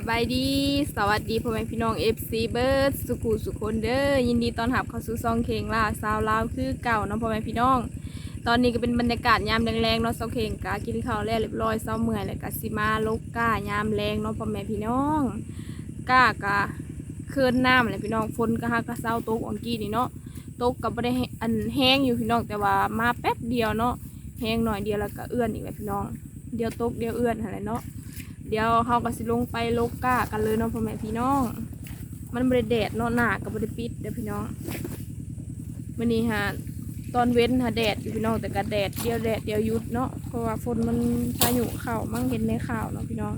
สบายดี สวัสดีพ่อแม่พี่น้อง FC เบิร์ดสุขุสุขคนเด้อยินดีต้อนรับเข้าสู่ซองเคงล่าซาวลาวคือเก่าเนาะพ่อแม่พี่น้อง ตอนนี้ก็เป็นบรรยากาศยามแรงๆเนาะซองเคงกากินข้าวแล้วเรียบร้อยเศร้าเมื่อยแล้วก็สิมาลกกายามแรงเนาะพ่อแม่พี่น้องก้ากะเคลื่อนน้ำเลยพี่น้องฝนก็ฮักก็เศร้าตกอ่อนกี้นี่เนาะตกก็บ่ได้แห้อันแห้งอยู่พี่น้องแต่ว่ามาแป๊บเดียวเนาะแห้งหน่อยเดียวแล้วก็เอื้อนอีกแล้วพี่น้อง เดียวตกเดียวเอื้อนอะไรเนาะ เดี๋ยวเขาก็สิลงไปโลกก้ากันเลยเนาะพ่อแม่พี่น้อง มันบริแดดเนาะหนากับบริปิดเด้อพี่น้องวันนี้ฮะตอนเว้นฮะแดดอยู่พี่น้องแต่ก็แดดเดียวแดดเดียวยุดเนาะเพราะว่าฝนมันพายุเข้ามั่งเห็นในข่าวเนาะพี่น้อง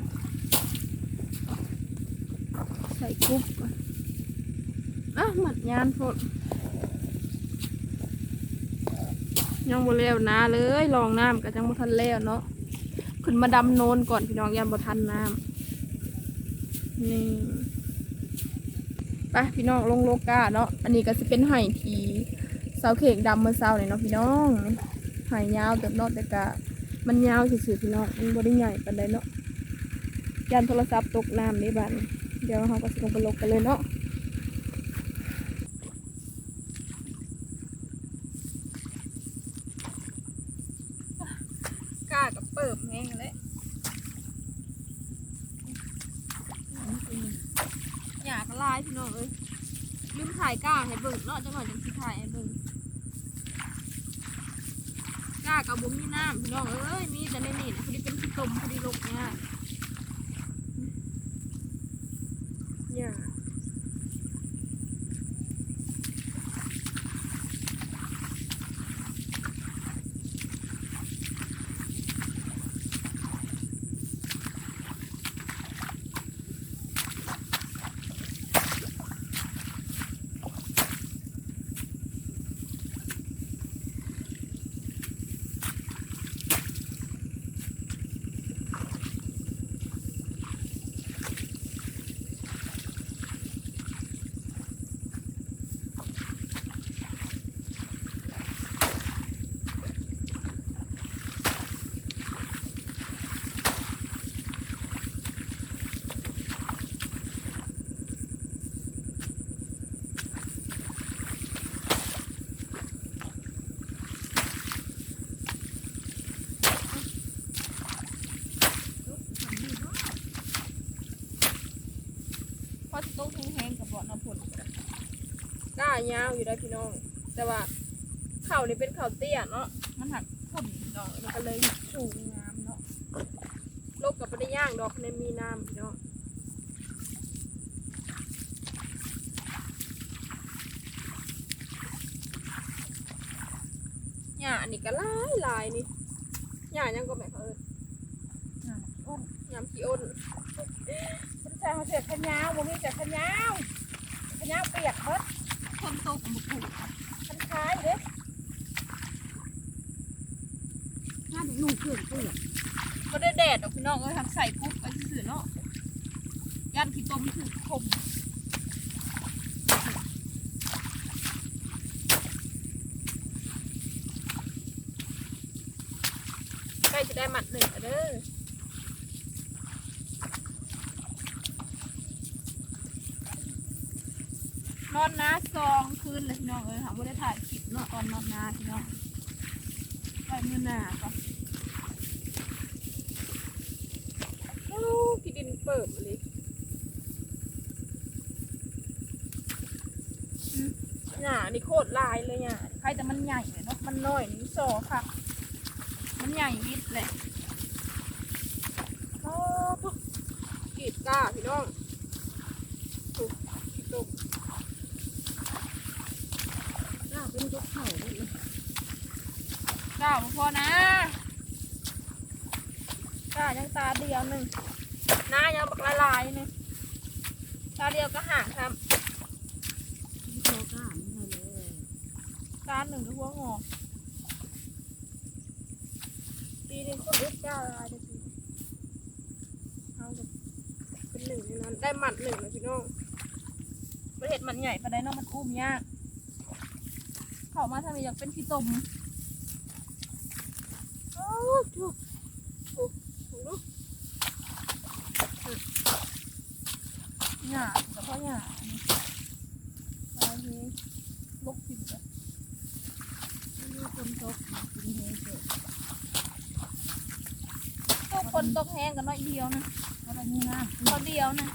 ใส่กรุ๊ปก่อนอะหมัดยานฝนยังบ่แล้วนะเลยลองน้ำกับจังบ่ทันแล้วเนาะ ขึ้นมาดำโนนก่อนพี่น้องยันบ่ทันน้ำนี่ไปพี่น้องลงโลกาเนาะอันนี้ก็จะเป็นไห่ทีเสาเข่งดำเมื่อเช้าเลยเนาะพี่น้องไห่ยาวแต่เนาะแต่กะมันยาวสื่อๆพี่น้องมันบ่ได้ใหญ่ปานใดเนาะยันโทรศัพท์ตกน้ำนี่บัดนี้เดี๋ยวเราก็สิลงไปลกกันเลยเนาะกล้ากับเปิบแห้งเลย อยากลายพี่น้องเอ้ยลืมถ่ายก้าให้เบิ่งเนาะจังหวะจังสิถ่ายให้เบิ่งก้ากับบุ้มมีน้ำพี่น้องเอ้ยมีแต่ในนี่นะพอดีเป็นขี้ตมพอดีลกเนี่ยเนี่ย พอสิโต๊ะ แห้งๆกับเบาะน้ำผลก้ายาวอยู่ได้พี่น้อง แต่ว่าเข่านี่เป็นเข่าเตี้ยเนาะมันหักผลดอกมันก็เลยสูงงามเนาะโลกกับไม่ได้ย่างดอกในมีน้ำพี่น้องหญ้าอันนี้ก็หลายหลายนี่หญ้ายังก็ไม่เขาเอิ้นอ้นยำขี้อ้นฉันใส่เขาเสียขยาวบ่มีแต่ขยาว ขยาวเปียกเบิดคนโตกับบุกบุกฉันคล้ายเด้หน้าหนูเกินเปื่อยก็ได้แดดดอกพี่น้องเอ้ยทำใส่ปุ๊บไปสื่อๆเนาะยันขี้ต้มถือคมใกล้จะได้หมัดหนึ่งแล้วเด้อนอนนาซอง คืนเลยพี่น้องเอ้ยค่ะว่ได้ถ่ายคลิปเนาะตอนนอนนาพี่น้องไปมือหน้าก่อนโอ้ที่ดินเปิดเลยหญ้านี่โคตรลายเลยเนี่ยใครแต่มันใหญ่เลยเนาะมันน้อยนี่โซค่ะ มันใหญ่วิดแหละโอ้ปุ๊บกรีดกล้าพี่น้องถูกขี้ตก ลาเป็นยกเข่าเลย ก้าบ่พอนะก้ายังตาเดียวหนึ่งหน้ายังบักละลายหนึ่งตาเดียวก็ห่างครับตก้าไม่ใช่เลยตาหนึ่งก็หัวงอกปีนี้คนเอ็ดก้าลายจะปีเอาแบบเป็นหนึ่งในนั้นได้หมัดหนึ่งเลยพี่น้องประเทศมันใหญ่ปานใดเนาะมันอุ้มยาก เขามาทำไมอยากเป็นขี้ตม โอ้ถูกถูกถูกลูกหญ้าเฉพาะหญ้าอันนี้ปลกกินจ้ะมีคนตกกินเฮเกิดคนตกแห้งกันน้อยเดียวนะเขาได้นี่นะเขาเดียวนะ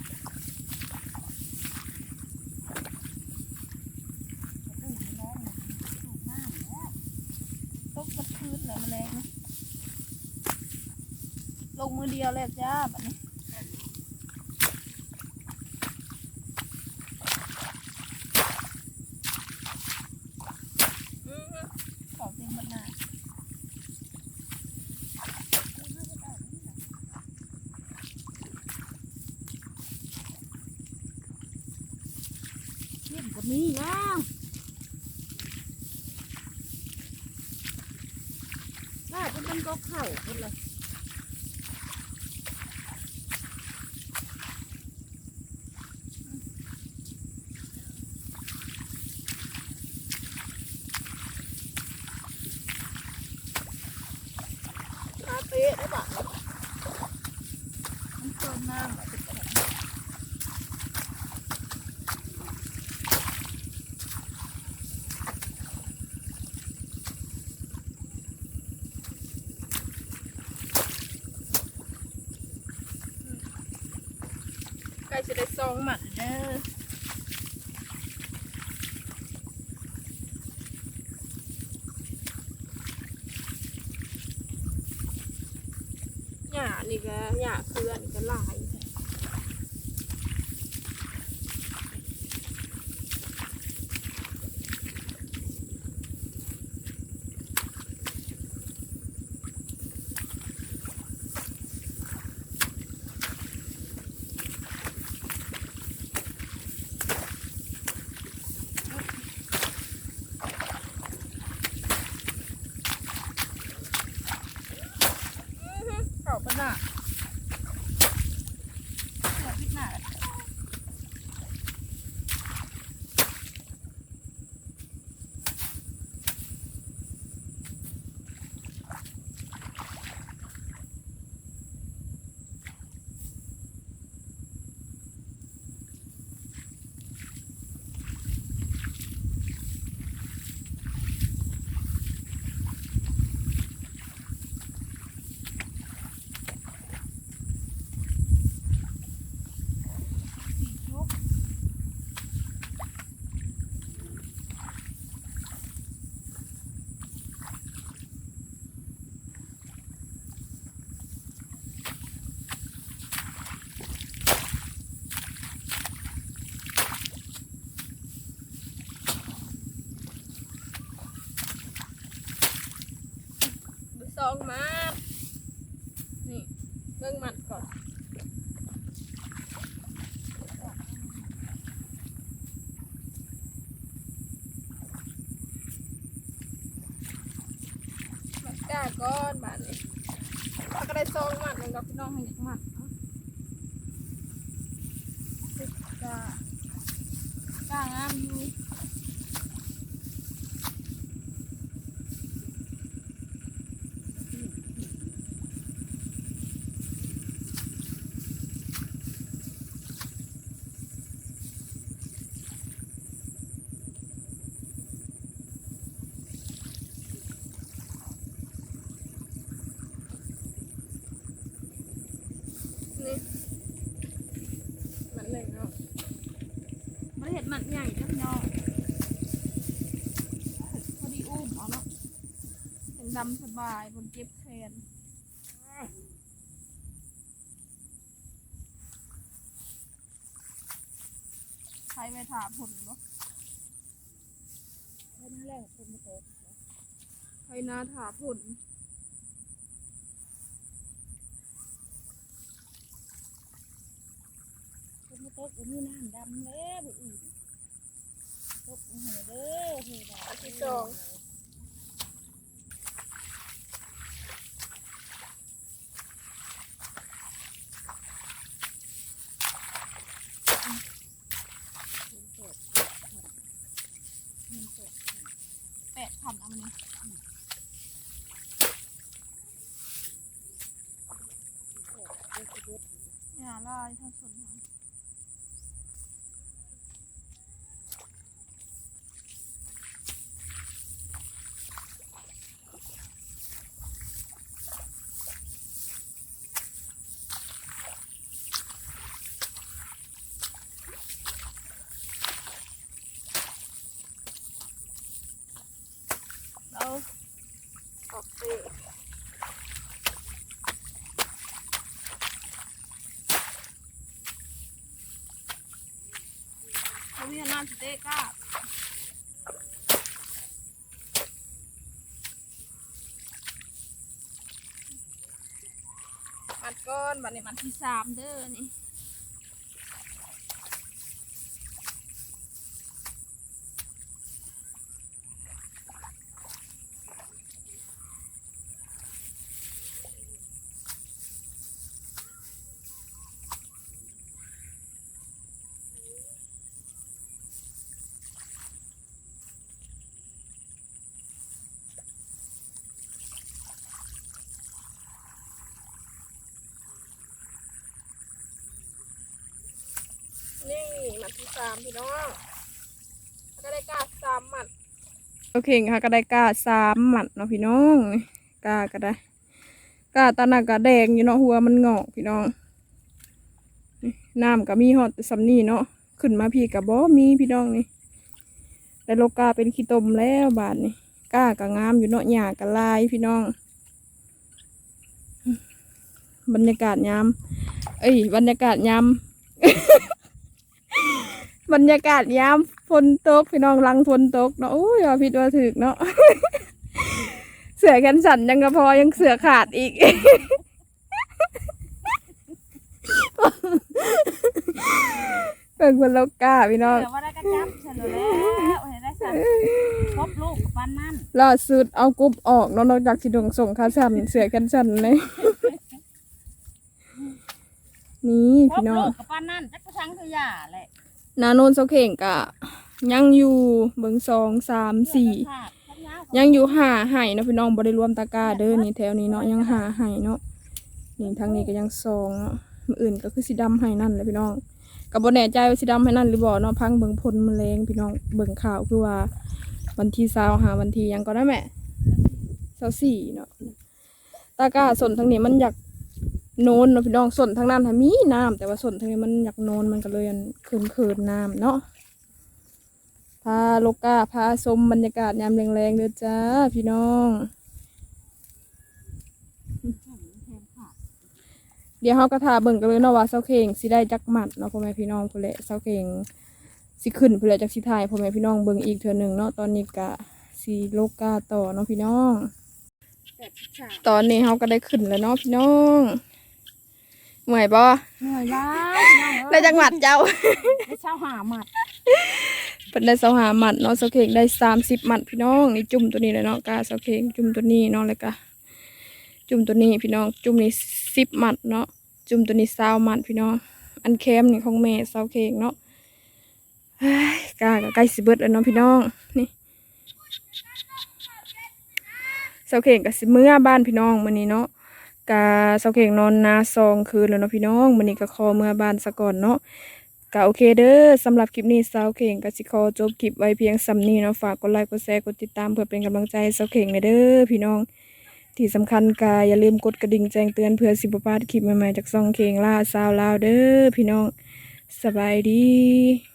ตกกระพืนเลยแมลงนะลงมื อเดียวเลยจ้าแบบนี้ของเต็มหมดหน้าเยี่ยมกว่านี้แล้วน่าจะเป็นก็เข่าหมดเลยนาเป๊ะ ได้ปะมันเกินน้ำใกล้จะได้ซองมัด เด้อ หญ้า นี่ก็หญ้าเพื่อนก็หลายแท้เข้าไปหน้า หัวพิษหนา สี่ชุก ไปซองหมัดนี่เบิ่งหมัดก่อน หมัด ก้าก้อนบาดนี้ถ้าก็ได้ซองมัดหนึ่งดอกพี่น้องให้หนึ่งมัดเนาะสิบก้าก้างามอยู่ นี่มันหนึ่งเนาะ มันเห็ดมันใหญ่นะพี่น้องพอดีอุ้มเอาเนาะ ยังดำส บายบนเจ็บแขนใครไปถามผลบ่แค่นั้นแหละคนมาโตใครนาถามผลคนมาโตก็มีน้ำดำแล้วบุอื่นตกเหวเด้อเหวดาอันที่สอง แปดพันเอามานี่ อย่าลายถ้าสน เขามีน้ำสเต็กก้ามัดก้อนบัดนี้มันที่สามเด้อนี่ นี่หมัดที่ สามพี่น้องก็ได้กาสามหมัดโอเคค่ะก็ได้กาสามหมัดเนาะพี่น้องกาก็ได้กาตาหนักกาแดงอยู่เนาะหัวมันงอกพี่น้องน้ำก็มีฮอตสำนี่เนาะขึ้นมาพี่กับบ่มีพี่น้องนี่ได้โลกาเป็นขี้ตมแล้วบาทนี่กาก็งามอยู่เนาะหญ้าก็ลายพี่น้อง บรรยากาศยามเอ้ยบรรยากาศยาม บรรยากาศยามฝนตกพี่น้องหลังฝนตกเนาะโอ้ยว่าผิดว่าถึกเนาะ เสือแขนสั่นยังกระพอยังเสือขาดอีก เป็นคนโลกาพี่น้องเดี๋ยวว่าได้กระจับเฉลยแล้วเห็นได้สั่นพบลูกกับปั้นนั่นล่าสุดเอากรุ๊ปออกเนาะนอกจากสิดงส่งขาสั่นเสือแขนสั่นเลยนี่พบพี่น้อลูงกกับปั้นนั่นจักกระชังคือหย่าแหละ นาโนนเสาเข่งกะยังอยู่เบิงสองสามสี่ยังอยู่หาไห่นะพี่น้องบริรวมตะกร้าเด้อนี่แถวนี้เนาะยังหาไห่เนาะนี่ทางนี้ก็ยังซองเนาะมืออื่นก็คือสีดำไห่นั่นแหละพี่น้องกับ่แน่ใจว่าสีดำไห่นั่นหรือบ่เนาะพังเบิงพลแมลงพี่น้องเบิงข่าวคือว่าวันที่สาวหาวันที่ยังก็ได้แม่เสาสี่เนาะตะกร้าส่วนทางนี้มันอยาก โนนเนาะพี่น้องส่วนทางนั้นมีน้ำแต่ว่าส่วนทางนี้มันอยากโนนมันก็เลยอันเคินคินๆน้ำเนาะพาโลกาพาชมบรรยากาศยามแรงๆเด้อจ้าพี่น้อง เดี๋ยวเขาก็ทาเบิ่งกันเลยเนาะว่าเสาเข่งสิได้จักหมัดเนาะพ่อแม่พี่น้องพุ่นแหละเสาเข่งสิขึ้นพุ่นแหละจากสิทายพ่อแม่พี่น้องเบิ่งอีกเทื่อหนึ่งเนาะตอนนี้กะสีโลกาต่อเนาะพี่น้อง ตอนนี้เขาก็ได้ขึ้นแล้วเนาะพี่น้อง เมื่อยปะเหนื่อยล้าได้จักหมัดเจ้าได้เช้าหาหมัดเป็นได้เสาหาหมัดเนาะเสาเค้กได้สามสิบหมัดพี่น้องนี่จุ่มตัวนี้เลยเนาะกาเสาเค้กจุ่มตัวนี้เนาะเลยกะจุ่มตัวนี้พี่น้อง จุ่มนี่สิบหมัดเนาะจุ่มตัวนี้สาวหมัดพี่น้อง อันแคมนี่ของแม่เสาเค้กเนาะเฮ้ยกาก็ใกล้สิเบิดแล้วเนาะพี่น้องนี่เสาเค้กกับสิเมื่อบ้านพี่น้องมื้อนี้เนาะ กาเสาเค้กนอนนาซองคืนแล้วเนาะพี่น้องมื้อนี้ก็ขอเมื่อบานซะก่อนเนาะก็โอเคเด้อสำหรับคลิปนี้เสาเข่งก็สิขอจบคลิปไว้เพียงสำนี้เนาะฝากกดไลค์กดแชร์กดติดตามเพื่อเป็นกำลังใจให้สาเข่งในเด้อพี่น้อง ที่สำคัญก็อย่าลืมกดกระดิ่งแจ้งเตือนเพื่อสิบพลาดคลิปใหม่ๆจากซองเข่งล่าสาวลาวเด้อพี่น้องสบายดี